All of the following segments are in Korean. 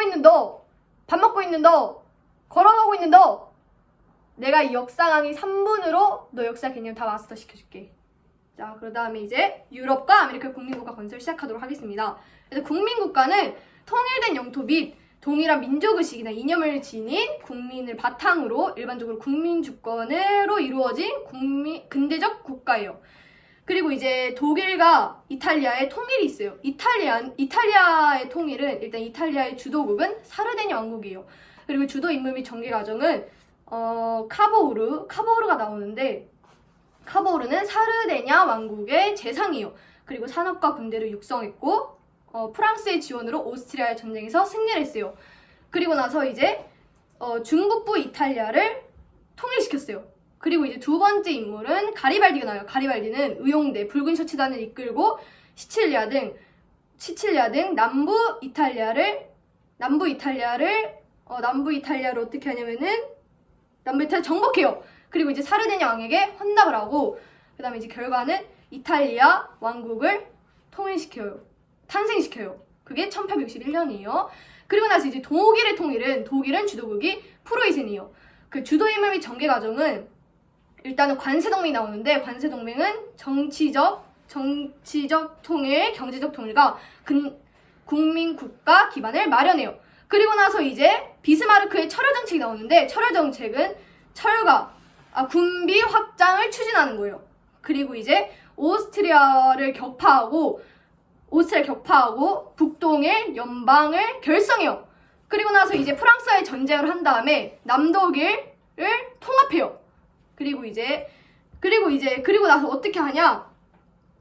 누워있는 너, 밥 먹고 있는 너, 걸어가고 있는 너, 내가 이 역사 강의 3분으로 너 역사 개념 다 마스터 시켜줄게. 자, 그 다음에 이제 유럽과 아메리카 국민국가 건설 시작하도록 하겠습니다. 그래서 국민국가는 통일된 영토 및 동일한 민족 의식이나 이념을 지닌 국민을 바탕으로 일반적으로 국민 주권으로 이루어진 국민, 근대적 국가예요. 그리고 이제 독일과 이탈리아의 통일이 있어요. 이탈리아, 이탈리아의 통일은 일단 이탈리아의 주도국은 사르데냐 왕국이에요. 그리고 주도 임무 및 전개 과정은 어, 카보우르, 카보우르가 나오는데 카보우르는 사르데냐 왕국의 재상이에요. 그리고 산업과 군대를 육성했고 어, 프랑스의 지원으로 오스트리아의 전쟁에서 승리를 했어요. 그리고 나서 이제 어, 중북부 이탈리아를 통일시켰어요. 그리고 이제 두 번째 인물은 가리발디가 나와요. 가리발디는 의용대, 붉은 셔츠단을 이끌고 시칠리아 등 시칠리아 등 남부 이탈리아를 남부 이탈리아를 어, 남부 이탈리아를 어떻게 하냐면은 남부 이탈리아 정복해요. 그리고 이제 사르데냐 왕에게 헌납을 하고 그다음에 이제 결과는 이탈리아 왕국을 통일시켜요. 탄생시켜요. 그게 1861년이에요. 그리고 나서 이제 독일의 통일은 독일은 주도국이 프로이센이에요. 그 주도 임무 및 전개 과정은 일단은 관세 동맹이 나오는데 관세 동맹은 정치적 정치적 통일, 경제적 통일과 근, 국민 국가 기반을 마련해요. 그리고 나서 이제 비스마르크의 철화 정책이 나오는데 철화 정책은 철가 아, 군비 확장을 추진하는 거예요. 그리고 이제 오스트리아를 격파하고 오스트리아 격파하고 북동의 연방을 결성해요. 그리고 나서 이제 프랑스와의 전쟁을 한 다음에 남독일을 통합해요. 그리고 이제 그리고 이제 그리고 나서 어떻게 하냐?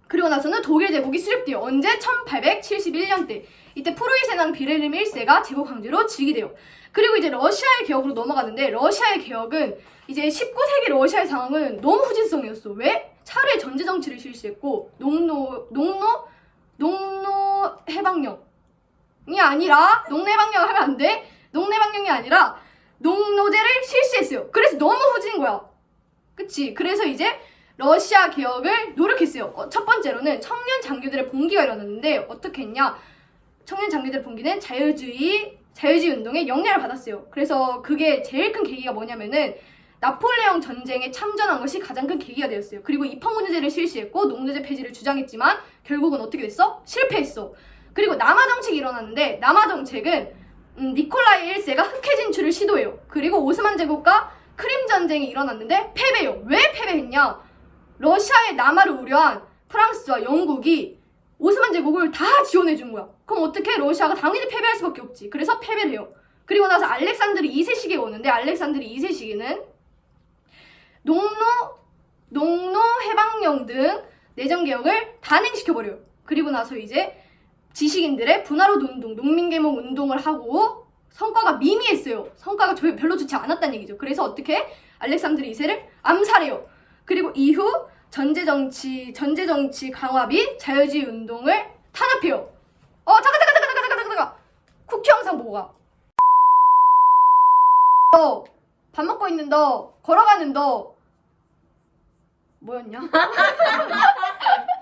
그리고 나서는 독일 제국이 수립돼요. 언제? 1871년 때. 이때 프로이센왕 비렐름 1세가 제국 강제로 즉위 돼요. 그리고 이제 러시아의 개혁으로 넘어가는데 러시아의 개혁은 이제 19세기 러시아의 상황은 너무 후진성이었어. 왜? 차례 전제 정치를 실시했고 농노 농노 농노 해방령이 아니라 농노 해방령 하면 안 돼. 농노 해방령이 아니라 농노제를 실시했어요. 그래서 너무 후진 거야. 그치? 그래서 이제 러시아 개혁을 노력했어요. 어, 첫 번째로는 청년 장교들의 봉기가 일어났는데 어떻게 했냐? 청년 장교들의 봉기는 자유주의 자유주의 운동에 영향을 받았어요. 그래서 그게 제일 큰 계기가 뭐냐면은 나폴레옹 전쟁에 참전한 것이 가장 큰 계기가 되었어요. 그리고 입헌군제를 실시했고 농노제 폐지를 주장했지만 결국은 어떻게 됐어? 실패했어. 그리고 남하 정책이 일어났는데 남하 정책은 음, 니콜라이 1세가 흑해 진출을 시도해요. 그리고 오스만 제국과 크림 전쟁이 일어났는데 패배요. 왜 패배했냐? 러시아의 남하를 우려한 프랑스와 영국이 오스만 제국을 다 지원해 준 거야. 그럼 어떻게 러시아가 당연히 패배할 수밖에 없지. 그래서 패배를 해요. 그리고 나서 알렉산드르 2세 시기가 오는데 알렉산드르 2세 시기는 농노 농노 해방령 등 내정 개혁을 단행시켜 버려요. 그리고 나서 이제 지식인들의 분화로드 운동, 농민계몽 운동을 하고 성과가 미미했어요. 성과가 저- 별로 좋지 않았다는 얘기죠. 그래서 어떻게 알렉산드르 2세를 암살해요. 그리고 이후 전제 정치 전제 정치 강화 및 자유주의 운동을 탄압해요. 어 잠깐 잠깐 잠깐 잠깐 잠깐 잠깐 쿠키 영상 보고 가. 너 밥 먹고 있는 너 걸어가는 너 뭐였냐?